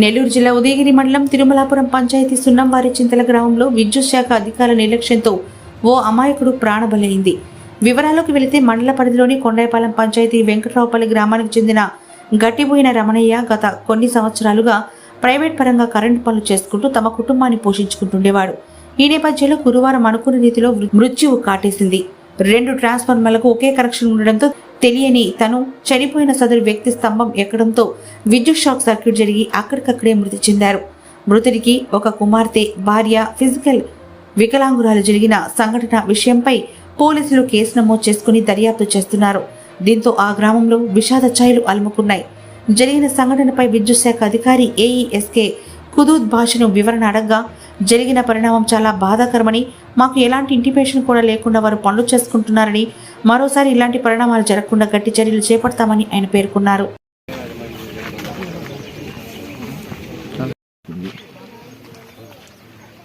నెల్లూరు జిల్లా ఉదయగిరి మండలం తిరుమలాపురం పంచాయతీ సున్నంవారి చింతల గ్రామంలో విద్యుత్ శాఖ అధికారుల నిర్లక్ష్యంతో ఓ అమాయకుడు ప్రాణబలైంది. వివరాల్లోకి వెళితే మండల పరిధిలోని కొండాయపాలెం పంచాయతీ వెంకట్రావుపల్లి గ్రామానికి చెందిన గట్టిపోయిన రమణయ్య గత కొన్ని సంవత్సరాలుగా ప్రైవేట్ పరంగా కరెంటు పనులు చేసుకుంటూ తమ కుటుంబాన్ని పోషించుకుంటుండేవాడు. ఈ నేపథ్యంలో గురువారం అనుకున్న రీతిలో మృత్యువు కాటేసింది. రెండు ట్రాన్స్ఫార్మర్లకు ఒకే కనెక్షన్ ఉండడంతో తెలియని తను చనిపోయిన సదరు వ్యక్తి స్తంభం ఎక్కడంతో విద్యుత్ షాక్ సర్క్యూట్ జరిగి అక్కడికక్కడే మృతి చెందారు. మృతుడికి ఒక కుమార్తె భార్య ఫిజికల్ వికలాంగురాలు జరిగిన సంఘటన విషయంపై పోలీసులు కేసు నమోదు చేసుకుని దర్యాప్తు చేస్తున్నారు. దీంతో ఆ గ్రామంలో విషాద ఛాయలు అలుముకున్నాయి. జరిగిన సంఘటనపై విద్యుత్ శాఖ అధికారి ఏఈఎస్కే కుదూద్ భాషను వివరణ అడగ్గా జరిగిన పరిణామం చాలా బాధాకరమని మాకు ఎలాంటి ఇంటిమేషన్ కూడా లేకుండా వారు పనులు చేసుకుంటున్నారని మరోసారి ఇలాంటి పరిణామాలు జరగకుండా గట్టి చర్యలు చేపడతామని ఆయన పేర్కొన్నారు.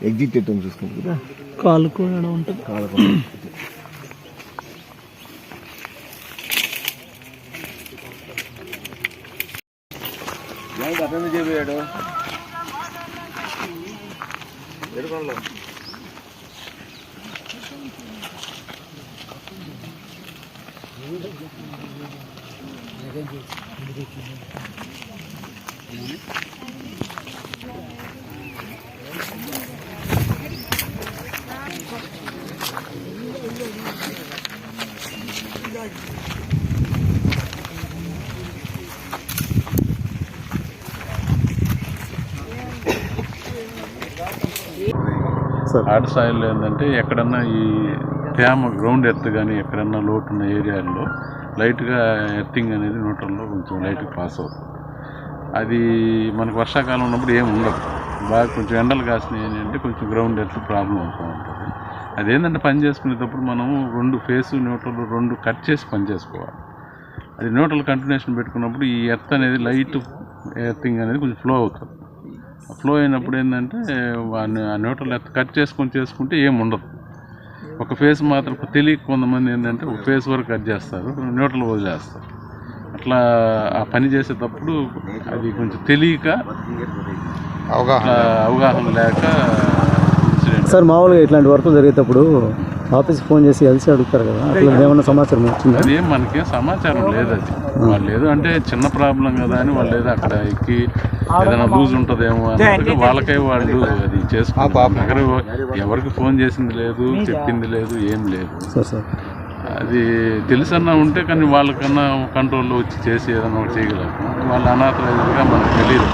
ఎగ్జిట్ ఎట్టని చూసుకుంటుంది కదా? కాలు కూడా ఉంటుంది. Ver vallahi. Thank you. Hard soil ఏంటంటే ఎక్కడన్నా ఈ తేమ గ్రౌండ్ ఎర్త్ కానీ ఎక్కడన్నా లోటు ఉన్న ఏరియాల్లో లైట్గా ఎర్తింగ్ అనేది న్యూట్రల్లో కొంచెం లైట్గా పాస్ అవుతుంది. అది మనకు వర్షాకాలం ఉన్నప్పుడు ఏమి ఉండదు. బాగా కొంచెం ఎండలు కాసినాయి అని అంటే కొంచెం గ్రౌండ్ ఎర్త్ ప్రాబ్లం అవుతూ ఉంటుంది. అదేంటంటే పని చేసుకునేటప్పుడు మనము రెండు ఫేస్ న్యూట్రల్ రెండు కట్ చేసి పని చేసుకోవాలి. అది న్యూట్రల్ కంటిన్యూషన్ పెట్టుకున్నప్పుడు ఈ ఎర్త్ అనేది లైట్ ఎర్తింగ్ అనేది కొంచెం ఫ్లో అవుతుంది. ఫ్లో అయినప్పుడు ఏంటంటే వాడిని ఆ న్యూట్రల్ కట్ చేసుకొని చేసుకుంటే ఏం ఉండదు. ఒక ఫేస్ మాత్రం తెలియక కొంతమంది ఏంటంటే ఒక ఫేస్ వరకు కట్ చేస్తారు న్యూట్రల్ వదిలేస్తారు అట్లా ఆ పని చేసేటప్పుడు అది కొంచెం తెలియక అట్లా అవగాహన లేక ఇన్సిడెంట్ సార్ మామూలుగా ఇట్లాంటి వర్క్ జరిగేటప్పుడు ఆఫీస్కి ఫోన్ చేసి కలిసి అడుగుతారు కదా. అట్లా ఏమన్నా సమాచారం వచ్చిందా? అదేం మనకేం సమాచారం లేదు అది. వాళ్ళు ఏదో అంటే చిన్న ప్రాబ్లం కదా అని వాళ్ళు ఏదో అక్కడ ఎక్కి ఏదైనా లూజ్ ఉంటుందేమో అన్నట్టుగా వాళ్ళకై వాళ్ళు అది. చేసుకుంటారు. దగ్గర ఎవరికి ఫోన్ చేసింది లేదు చెప్పింది లేదు ఏం లేదు. Sir sir. అది తెలుసన్నా ఉంటే కానీ వాళ్ళకన్నా కంట్రోల్లో వచ్చి చేసి ఏదైనా ఒకటి చేయగలరు వాళ్ళు అనాథరైజ్గా మనకు తెలియదు.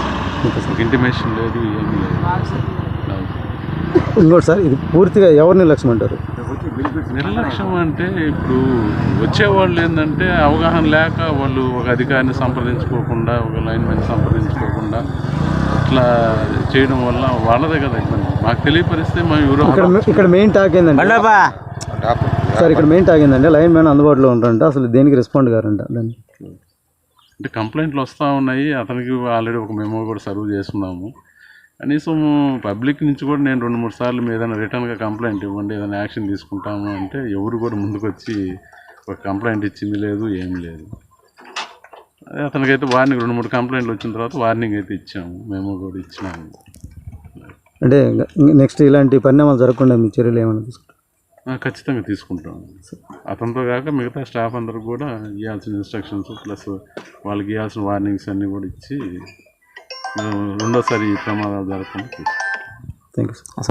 ఇంటిమేషన్ లేదు ఏం లేదు. ఇంకోటి సార్ ఇది పూర్తిగా ఎవరిని లక్ష్యం అంటారు నిర్లక్ష్యం అంటే ఇప్పుడు వచ్చేవాళ్ళు ఏంటంటే అవగాహన లేక వాళ్ళు ఒక అధికారిని సంప్రదించుకోకుండా ఒక లైన్మెన్ సంప్రదించుకోకుండా ఇట్లా చేయడం వల్ల వాళ్ళదే కదా ఇబ్బంది. మాకు తెలియపరిస్తే మేము ఎవరో ఇక్కడ ఇక్కడ మెయిన్ టాక్ ఏంటంటే సార్ ఇక్కడ మెయిన్ టాక్ ఏంటంటే లైన్ మ్యాన్ అందుబాటులో ఉంటారంట అసలు దేనికి రెస్పాండ్ గారంట దాన్ని? అంటే కంప్లైంట్లు వస్తూ ఉన్నాయి అతనికి ఆల్రెడీ ఒక మెమో కూడా సర్వ్ చేస్తున్నాము. కనీసం పబ్లిక్ నుంచి కూడా నేను రెండు మూడు సార్లు మీ ఏదైనా రిటర్న్గా కంప్లైంట్ ఇవ్వండి ఏదైనా యాక్షన్ తీసుకుంటాము అంటే ఎవరు కూడా ముందుకు వచ్చి ఒక కంప్లైంట్ ఇచ్చింది లేదు ఏం లేదు. అదే అతనికైతే వార్నింగ్ రెండు మూడు కంప్లైంట్లు వచ్చిన తర్వాత వార్నింగ్ అయితే ఇచ్చాము మేము కూడా ఇచ్చినాము. అంటే నెక్స్ట్ ఇలాంటి పరిణామాలు జరగకుండా మీ చర్యలు ఏమైనా తీసుకుంటారు? ఆ, ఖచ్చితంగా తీసుకుంటాము. అతనితో కాక మిగతా స్టాఫ్ అందరికి కూడా ఇవ్వాల్సిన ఇన్స్ట్రక్షన్స్ ప్లస్ వాళ్ళకి ఇవ్వాల్సిన వార్నింగ్స్ అన్నీ కూడా ఇచ్చి రెండోసారి ఈ ప్రమాదాలు జరగకుండా థ్యాంక్ యూ సార్